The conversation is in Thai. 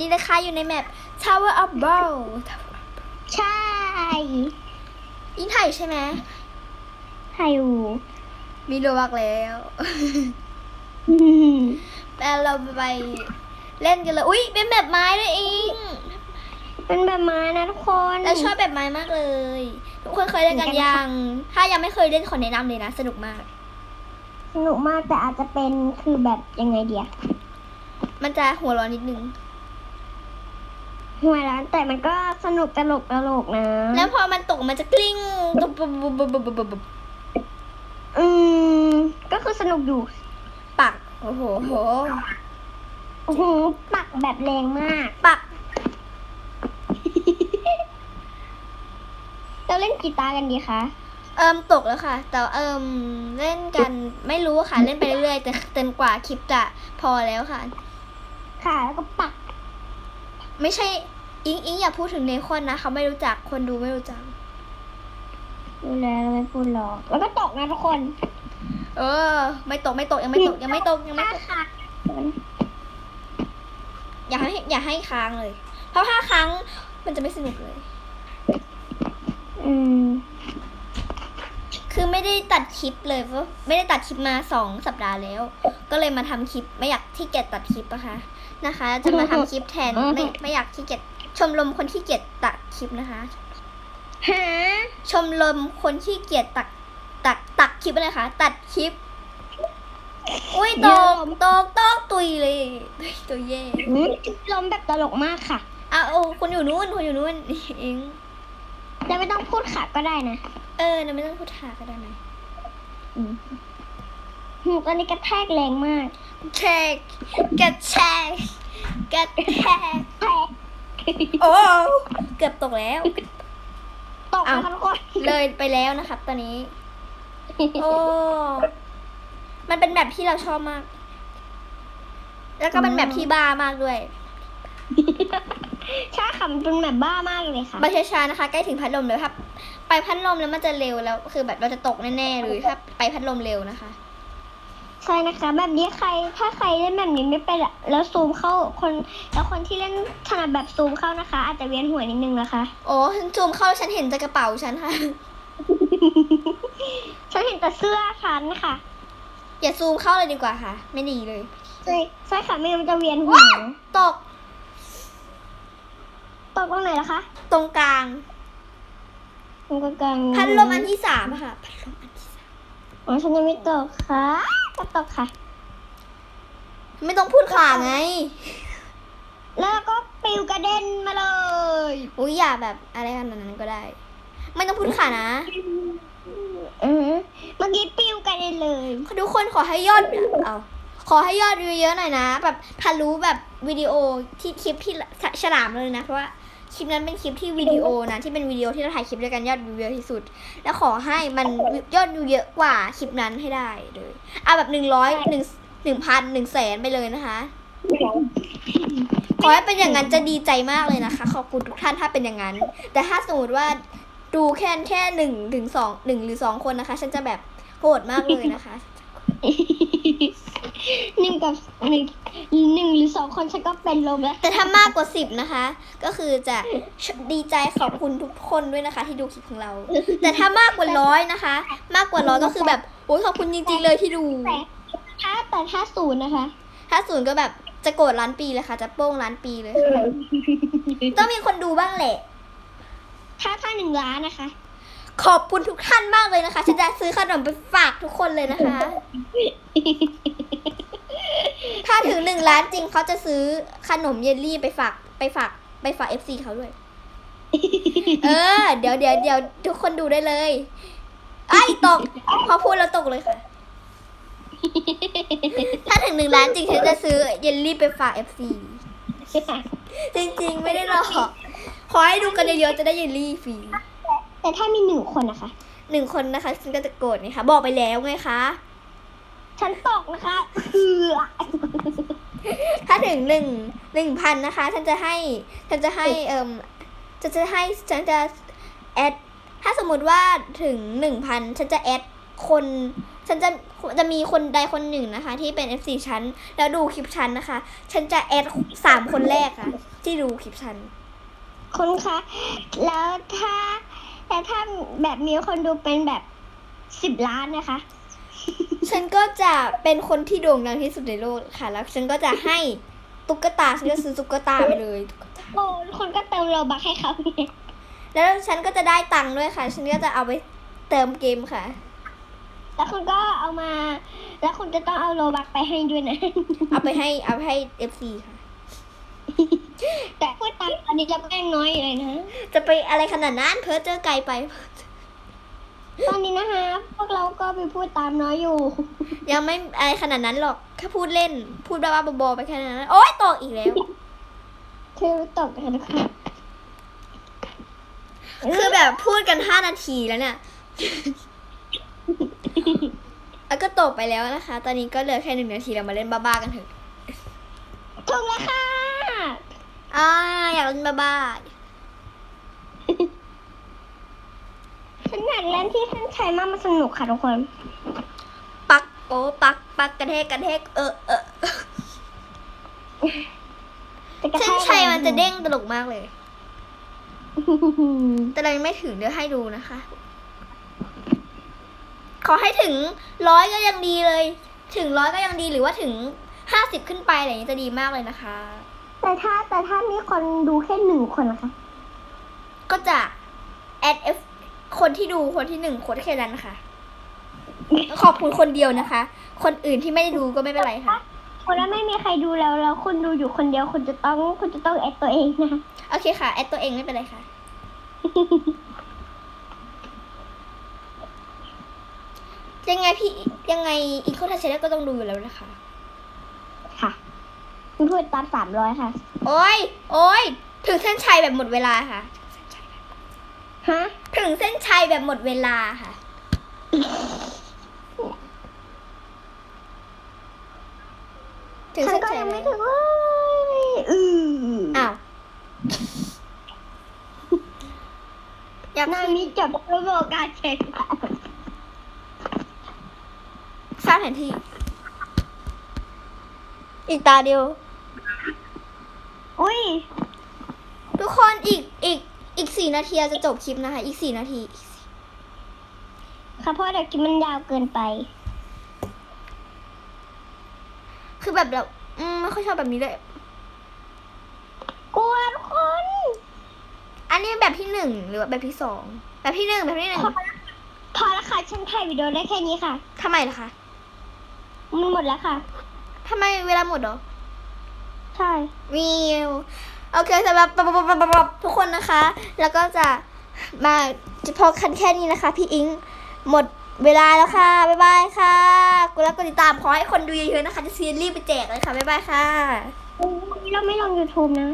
นี้นะคะอยู่ในแมป Tower of Bow ใช่ยิ่งไทยใช่ไหมไทยอยู่มีโลบักแล้วอืมแต่เราไปเล่นกันเลยอุ้ยเป็นแบบไม้ด้วยเองเป็นแบบไม้นะทุกคนเราชอบแบบไม้มากเลย ทุกคนเคยเล่นกันยัง ถ้ายังไม่เคยเล่นขอแนะนำเลยนะ สนุกมาก สนุกมากแต่อาจจะเป็นคือแบบยังไงเดียมันจะหัวร้อนนิดนึง หัวร้านแต่มันก็สนุกตลกตลกนะ แล้วพอมันตกมันจะกลิ้งตุ๊บปุ๊บปุ๊บปุ๊บปุ๊บปุ๊บปุ๊บอืม ก็คือสนุกอยู่ปัก โอ้โหโหโอ้โหปักแบบแรงมาก ปัก เราเล่นกีตาร์กันดีคะ เอิมตกแล้วค่ะ แต่เอิมเล่นกันไม่รู้ค่ะ เล่นไปเรื่อยๆแต่จนกว่าคลิปจะพอแล้วค่ะ ค่ะ แล้วก็ปัก ไม่ใช่ อิงอิงอย่าพูดถึงเนคอนนะเขาไม่รู้จักคนดูไม่รู้จักดูแลเราไม่พูดหรอก แล้วก็ตกนะทุกคน เออ ไม่ตกไม่ตกยังไม่ตกยังไม่ตกยังไม่ตกค่ะอย่าให้อย่าให้ค้างเลย เพราะถ้าค้างมันจะไม่สนุกเลย อืม คือไม่ได้ตัดคลิปเลยเพราะไม่ได้ตัดคลิปมาสองสัปดาห์แล้ว ก็เลยมาทำคลิปไม่อยากที่เกียจตัดคลิปนะคะ นะคะ จะมาทำคลิปแทนไม่ไม่อยากที่เกียจชมรมคนที่เกียจตัดคลิปนะคะหาชมรมคนที่เกียจตัดตัดตัดคลิปอะไรคะตัดคลิป อุ้ยตกตกตกตุยเลยเฮ้ยตัวเย่อืมลมแบบตลกมากค่ะ อะโอ้คนอยู่นู้นคนอยู่นู้นเองแต่ไม่ต้องพูดขาก็ได้นะ เออเราไม่ต้องพูดถาก็ได้ไหม อืม หูตอนนี้กระแทกแรงมากแชกกระแชกกระแทกแทกโอ้เกือบตกแล้ว ตกอ้าวนะคะทุกคนเลยไปแล้วนะครับ ตอนนี้ โอ้มันเป็นแบบที่เราชอบมาก แล้วก็เป็นแบบที่บ้ามากด้วยใช่ค่ะมันเป็นแบบบ้ามากเลยค่ะบาช้าๆนะคะ ใกล้ถึงพัดลมแล้วครับ ไปพัดลมแล้วมันจะเร็วแล้ว คือแบบเราจะตกแน่ๆเลยถ้าไปพัดลมเร็วนะคะ ใช่นะคะ แบบนี้ใครถ้าใครเล่นแบบนี้ไม่เป็นอะแล้วซูมเข้าคนแล้วคนที่เล่นถนัดแบบซูมเข้านะคะ อาจจะเวียนหัวนิดนึงนะคะ โอ้ฉันซูมเข้าฉันเห็นแต่กระเป๋าฉันค่ะ ฉันเห็นแต่เสื้อฉันค่ะ อย่าซูมเข้าเลยดีกว่าค่ะ ไม่ดีเลย ใช่ใช่ค่ะไม่งั้นมันจะเวียนหัวตก ตกตรงไหนล่ะคะ ตรงกลางตรงกลางๆพัดลมอันที่สามอะค่ะพัดลมอันที่สามอ๋อฉันยังไม่ตกค่ะ ก็ตกค่ะ ไม่ต้องพูดขาไง แล้วก็ปลิวกระเด็นมาเลยอุ้ยอย่าแบบอะไรขนาดนั้นก็ได้ ไม่ต้องพูดขานะอือเมื่อกี้ปลิวกระเด็นเลยทุกคนขอให้ยอดเอาขอให้ยอดวิวเยอะหน่อยนะ แบบทะลุแบบวิดีโอที่คลิปที่ฉลามเลยนะ เพราะว่า คลิปนั้นเป็นคลิปที่วิดีโอนะที่เป็นวิดีโอที่เราถ่ายคลิปด้วยกันยอดวิวเยอะที่สุด แล้วขอให้มันยอดวิวเยอะกว่าคลิปนั้นให้ได้เลยเอาแบบหนึ่งร้อยหนึ่งหนึ่งพันหนึ่งแสนไปเลยนะคะขอให้เป็นอย่างนั้นจะดีใจมากเลยนะคะ ขอบคุณทุกท่านถ้าเป็นอย่างนั้น แต่ถ้าสมมติว่าดูแค่แค่หนึ่งถึงสองหนึ่งหรือสองคนนะคะ ฉันจะแบบโกรธมากเลยนะคะ หนึ่งกับหนึ่งหนึ่งหรือสองคนฉันก็เป็นลมแล้วแต่ถ้ามากกว่าสิบนะคะ ก็คือจะดีใจขอบคุณทุกคนด้วยนะคะ ที่ดูคลิปของเรา แต่ถ้ามากกว่าร้อยนะคะ มากกว่าร้อยก็คือแบบโอ้ยขอบคุณจริง ๆ เลยที่ดูแต่ถ้าแต่ถ้าศูนย์นะคะ ถ้าศูนย์ก็แบบจะโกรธล้านปีเลยค่ะ จะโป้งล้านปีเลยค่ะต้องมีคนดูบ้างแหละ ถ้าถ้าหนึ่งล้านนะคะ ขอบคุณทุกท่านมากเลยนะคะฉันจะซื้อขนมไปฝากทุกคนเลยนะคะ ถ้าถึงหนึ่งล้านจริงเขาจะซื้อขนมเยลลี่ไปฝากไปฝากไปฝากเอฟซีเขาด้วย เออ เดี๋ยวเดี๋ยวเดี๋ยวทุกคนดูได้เลยไอ้ยตกพอพูดแล้วตกเลยค่ะ ถ้าถึงหนึ่งล้านจริงฉันจะซื้อเยลลี่ไปฝากเอฟซีจริงๆ ไม่ได้หรอกขอให้ดูกันเยอะๆจะได้เยลลี่ฟรีแต่ถ้ามีหนึ่งคนนะคะหนึ่งคนนะคะฉันก็จะโกรธไงคะบอกไปแล้วไงคะ ฉันตกนะคะเอือถ้าถึงหนึ่งหนึ่งพันนะคะ ฉันจะให้ ฉันจะให้เอ่มจะจะให้ฉันจะแอด ถ้าสมมุติว่าถึงหนึ่งพันฉันจะแอดคน ฉันจะจะมีคนใดคนหนึ่งนะคะ ที่เป็น FC ฉันแล้วดูคลิปฉันนะคะ ฉันจะแอดสามคนแรกค่ะที่ดูคลิปฉันคุณคะ แล้วถ้าแล้วถ้าแบบมีคนดูเป็นแบบสิบล้านนะคะ ฉันก็จะเป็นคนที่โด่งดังที่สุดในโลกค่ะ แล้วฉันก็จะให้ตุ๊กตาฉันก็ซื้อตุ๊กตาไปเลยตุ๊กตาโอ้คนก็เติมโลบักให้เขาเนี่ยแล้วฉันก็จะได้ตังค์ด้วยค่ะ ฉันก็จะเอาไปเติมเกมค่ะ แล้วคุณก็เอามา แล้วคุณจะต้องเอาโลบักไปให้ด้วยนะ เอาไปให้เอาไปให้เอฟซีค่ะ แต่พูดตามอันนี้จะแป้งน้อยอยู่เลยนะ จะไปอะไรขนาดนั้นเพ้อเจอไกลไป ตอนนี้นะคะ พวกเราก็ไปพูดตามน้อยอยู่ ยังไม่อะไรขนาดนั้นหรอกแค่พูดเล่น พูดบ้าๆบอๆไปแค่นั้นโอ๊ยตกอีกแล้ว คือตกกันนะคะคือแบบพูดกันห้านาทีแล้วเนี่ยแล้วก็ตกไปแล้วนะคะ ตอนนี้ก็เหลือแค่หนึ่งนาทีเรามาเล่นบ้าๆกันเถอะถูกแล้วค่ะอ่าอยากเล่นบ้าฉั นอยากเล่นที่เส้นชัยมากมันสนุกค่ะทุกคนๆปักโอ้ปักปักกระเทกกระเทกเออเออแต่กระเส้แทนกชัยมันจะเด้งตลกมากเลย แต่เรายังไม่ถึงเดี๋ยวให้ดูนะคะ ขอให้ถึงร้อยก็ยังดีเลย ถึงร้อยก็ยังดีหรือว่าถึงห้าสิบขึ้นไปอะไรอย่างนี้จะดีมากเลยนะคะ แต่ถ้าแต่ถ้ามีคนดูแค่หนึ่งคนนะคะ ก็จะ add f คนที่ดูคนที่หนึ่งคนแค่นั้นนะคะขอบคุณคนเดียวนะคะ คนอื่นที่ไม่ได้ดูก็ไม่เป็นไรค่ะ คนแล้วไม่มีใครดูแล้วแล้วคุณดูอยู่คนเดียวคุณจะต้องคุณจะต้องแอดตัวเองนะคะโอเคค่ะ แอดตัวเองไม่เป็นไรค่ะ ยังไงพี่ยังไงอีกคนทัชเชก็ต้องดูอยู่แล้วนะคะ ค่ะคุณพูดตามสามร้อยค่ะ โอ้ย โอ้ย ถึงเส้นชัยแบบหมดเวลาค่ะฮะ ถึงเส้นชัยแบบหมดเวลาค่ะ ถึงฉันเส้นก็ชัยยังไม่แล้วถึงเลยอืออ้าวอยากนามีจับระบบการเช็คสร้างแผนที่ อีกตาเดียว อุ้ย ทุกคนอีกอีกอีก สี่นาทีจะจบคลิปนะคะ อีกสี่นาทีอีกสี่ค่ะเพราะเดี๋ยวกินมันยาวเกินไป คือแบบเราอืมไม่ค่อยชอบแบบนี้เลยกลัวทุกคน อันนี้แบบที่หนึ่งหรือว่าแบบที่สองแบบที่หนึ่งแบบที่หนึ่งพอละพอแล้วค่ะฉันถ่ายวิดีโอได้แค่นี้ค่ะทำไมล่ะคะมันหมดแล้วค่ะทำไมเวลาหมดเหรอใช่วิว โอเคสำหรับทุกคนนะคะ แล้วก็จะมาพอคันแค่นี้นะคะ พี่อิงหมดเวลาแล้วค่ะ บ๊ายบายค่ะกดแล้วกดติดตามขอให้คนดูเยอะๆนะคะ จะซีรีส์ไปแจกเลยค่ะ บ๊ายบายค่ะวันนี้เราไม่ลง YouTube นะ